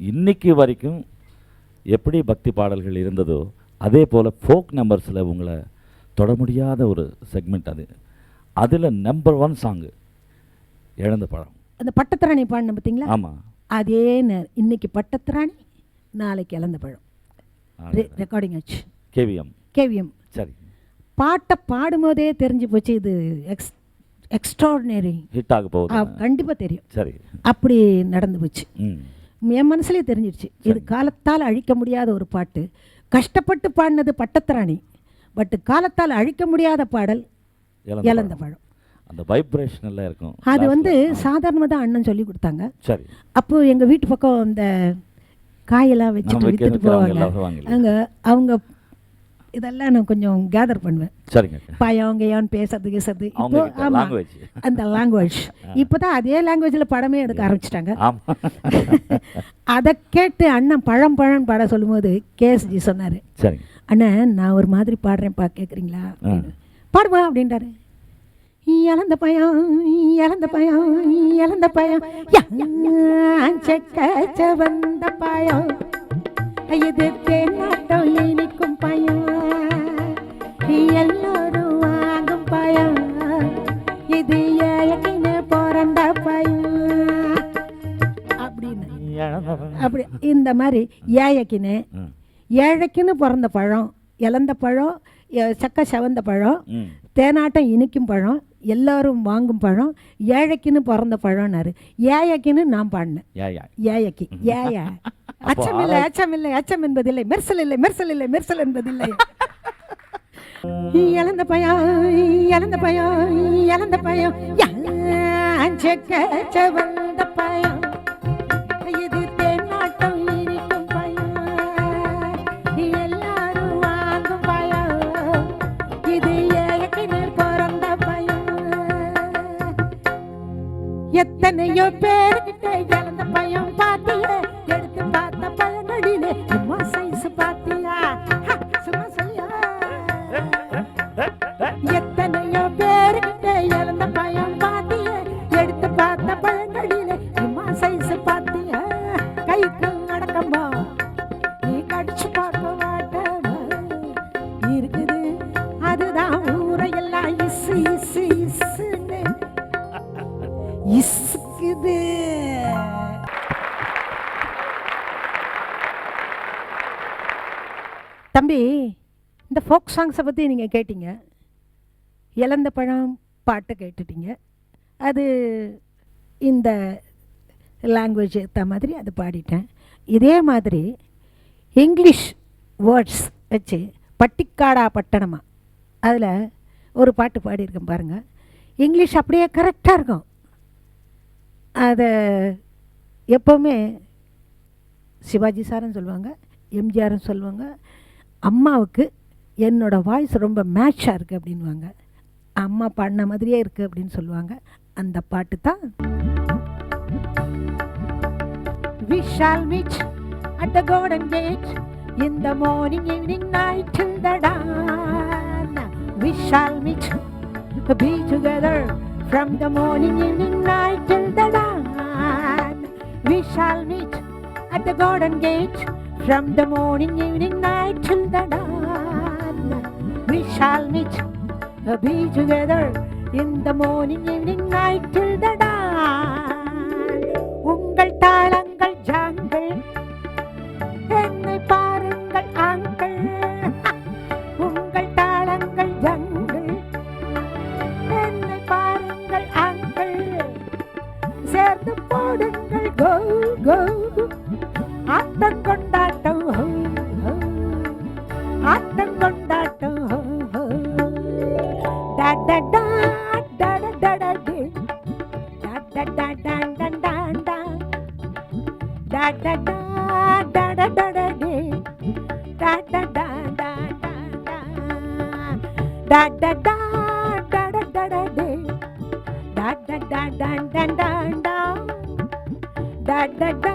இன்னைக்கு வரைக்கும் எப்படி பக்தி பாடல்கள் இருந்ததோ அதே போல் ஃபோக் நம்பர்ஸில் உங்களை தொட முடியாத ஒரு செக்மெண்ட் அது. அதில் நம்பர் ஒன் சாங்கு இழந்த பழம். அந்த பட்டத்திராணி பாடின பார்த்தீங்களா? ஆமாம் அதே நே- இன்னைக்கு பட்டத்திராணி நாளைக்கு இழந்த பழம். ரெக்கார்டிங் ஆச்சு. கேவிஎம் கேவிஎம் சரி. பாட்டை பாடும்போதே தெரிஞ்சு போச்சு இது எக்ஸ் எக்ஸ்ட்ராடினரி ஹிட் ஆக போகுது கண்டிப்பாக தெரியும். சரி. அப்படி நடந்து போச்சு. ம். என் மனசுலயே தெரிஞ்சிடுச்சு இது காலத்தால் அழிக்க முடியாத ஒரு பாட்டு. கஷ்டப்பட்டு பாடினது பட்டத்திராணி. பட் காலத்தால் அழிக்க முடியாத பாடல் இழந்த பழம். அந்த வைப்ரேஷன் எல்லாம் இருக்கும். அது வந்து. சாதாரணமாக தான் அண்ணன் சொல்லி கொடுத்தாங்க. சரி. அப்போ எங்க வீட்டு பக்கம் இந்த காயெல்லாம் வச்சுட்டு வித்துட்டு இருக்கிறவங்க போவாங்க. அங்க அவங்க இதெல்லாம் நான் கொஞ்சம் கேதர் பண்ணுவேன். சரிங்க. பயம் கயான்னு பேசுறது அவங்க இப்போ கிட்ட ஆமா language. அந்த லாங்குவேஜ் இப்போதான் அதே லாங்குவேஜ்ல படமே எடுக்க ஆரம்பிச்சிட்டாங்க. ஆமாம் அதை கேட்டு அண்ணன் பழம் பழம் பாட சொல்லும்போது கேஎஸ்ஜி சொன்னாரு. அண்ணன் நான் ஒரு மாதிரி பாடுறேன்ப்பா கேட்குறீங்களா. பாடுவா அப்படின்றாரு. இழந்த பயம் இழந்த பயம் இழந்த பயம். செக்க வந்த பயம். இது தேநாட்டம் இனிக்கும் பயம். ஏழைக்குன்னு பிறந்த பயம் அப்படின்னு அப்படி இந்த மாதிரி ஏழைக்குன்னு. ஏழைக்குன்னு பிறந்த பழம் இழந்த பழம் சக்க செவந்த பழம் தேனாட்டம் இனிக்கும் பழம் எல்லாரும் வாங்கும் பழம் ஏழைக்குன்னு பிறந்த பழம்னாரு. ஏழைக்குன்னு நான் பாடினேன். யா யா ஏழைக்கு ஏயா அச்சமில்லை அச்சமில்லை அச்சம் என்பதில்லை. மெர்சல் இல்லை மெர்சல் இல்லை மெர்சல் என்பதில்லை. இழந்த பயம் இழந்த பயம் இழந்த பயம் செக்க பயம். இது தென்னாட்டம் இனிக்கும் பயம். எல்லாரும் வாங்கும் பயம். இது ஏழைக்குன்னு பிறந்த பயம். எத்தனையோ பேர்கிட்ட இழந்த பயம் பாத்தியே. எடுத்து பார்த்த பழங்கடிலே சும்மா சைஸ் பார்த்தியா சும்மா சொல்லியா? எத்த இசுக்குது தம்பி இந்த ஃபோக் சாங்ஸை பற்றி நீங்கள் கேட்டீங்க. இழந்த பழம் பாட்டை கேட்டுட்டீங்க. அது இந்த லாங்குவேஜ் ஏற்ற மாதிரி அது பாடிட்டேன். இதே மாதிரி இங்கிலீஷ் வேர்ட்ஸ் வச்சு பட்டிக்காடா பட்டணமா அதில் ஒரு பாட்டு பாடியிருக்கேன் பாருங்கள் இங்கிலீஷ் அப்படியே கரெக்டாக இருக்கும். அதை எப்போவுமே சிவாஜி சாருன்னு சொல்லுவாங்க எம்ஜிஆர்னு சொல்லுவாங்க அம்மாவுக்கு என்னோடய வாய்ஸ் ரொம்ப மேட்சாக இருக்குது அப்படின்வாங்க அம்மா பாடின மாதிரியே இருக்குது அப்படின்னு சொல்லுவாங்க. அந்த பாட்டு தான். We shall meet at the golden gate. In the morning, evening, night till the dawn. We shall meet, be together. From the morning, evening, night till the dawn. We shall meet at the garden gate from the morning, evening, night till the dawn. We shall meet, be together in the morning, evening, night till the dawn. ஆட்டங்கொண்டாட்டம் ஆட்டங்கொண்டாட்டம் டடடா டடடடடி டடடடண்டண்டண்டா டடடா டடடடடி டடடடண்டண்டா டடடா டடடடடி டடடடண்டண்டா டடடா